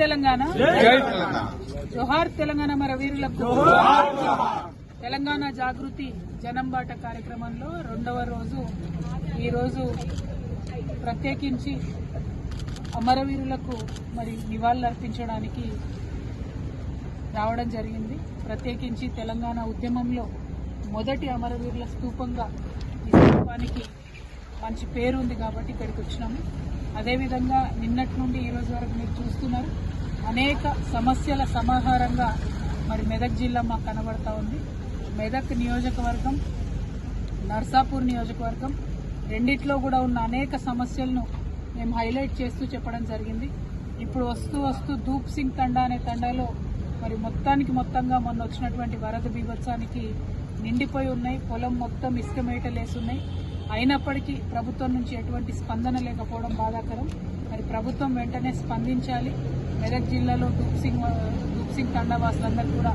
తెలంగాణ. జోహార్ తెలంగాణ మన వీరులకు. తెలంగాణ జాగృతి జనంబాట కార్యక్రమంలో రెండవ రోజు ఈరోజు ప్రత్యేకించి అమరవీరులకు మరి నివాళులర్పించడానికి రావడం జరిగింది. ప్రత్యేకించి తెలంగాణ ఉద్యమంలో మొదటి అమరవీరుల స్తూపంగా ఈ స్తూపానికి మంచి పేరు ఉంది కాబట్టి ఇక్కడికి వచ్చినాము. అదేవిధంగా నిన్నటి నుండి ఈ వరకు మీరు చూస్తున్నారు. అనేక సమస్యల సమాహారంగా మరి మెదక్ జిల్లా మాకు కనబడతా ఉంది. మెదక్ నియోజకవర్గం నర్సాపూర్ నియోజకవర్గం రెండిట్లో కూడా ఉన్న అనేక సమస్యలను మేము హైలైట్ చేస్తూ చెప్పడం జరిగింది. ఇప్పుడు వస్తూ వస్తూ ధూప్ సింగ్ తండా అనే తండాలో మరి మొత్తానికి మొత్తంగా మొన్న వచ్చినటువంటి వరద బీభత్సానికి నిండిపోయి ఉన్నాయి. పొలం మొత్తం ఇసుక మేటలు ఉన్నాయి. అయినప్పటికీ ప్రభుత్వం నుంచి ఎటువంటి స్పందన లేకపోవడం బాధాకరం. మరి ప్రభుత్వం వెంటనే స్పందించాలి. మెదక్ జిల్లాలో ధూప్ సింగ్ తండావాసులందరూ కూడా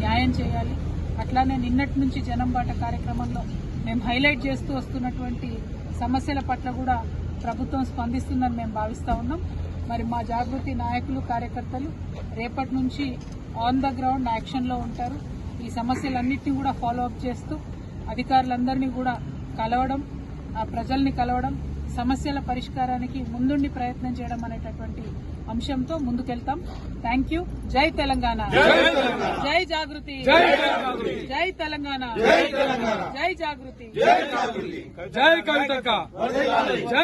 న్యాయం చేయాలి. అట్లానే నిన్నటి నుంచి జనం బాట కార్యక్రమంలో మేము హైలైట్ చేస్తూ వస్తున్నటువంటి సమస్యల పట్ల కూడా ప్రభుత్వం స్పందిస్తుందని మేము భావిస్తూ ఉన్నాం. మరి మా జాగృతి నాయకులు కార్యకర్తలు రేపటి నుంచి ఆన్ ద గ్రౌండ్ యాక్షన్లో ఉంటారు. ఈ సమస్యలన్నింటినీ కూడా ఫాలో అప్ చేస్తూ అధికారులందరినీ కూడా కలవడం ప్రజల్ని కలవడం సమస్యల పరిష్కారానికి ముందుండి ప్రయత్నం చేయడం అనేటటువంటి అంశంతో ముందుకెళ్తాం. థ్యాంక్ యూ జై తెలంగాణ. జై జాగృతి. జై తెలంగాణ. జై జాగృతి. జై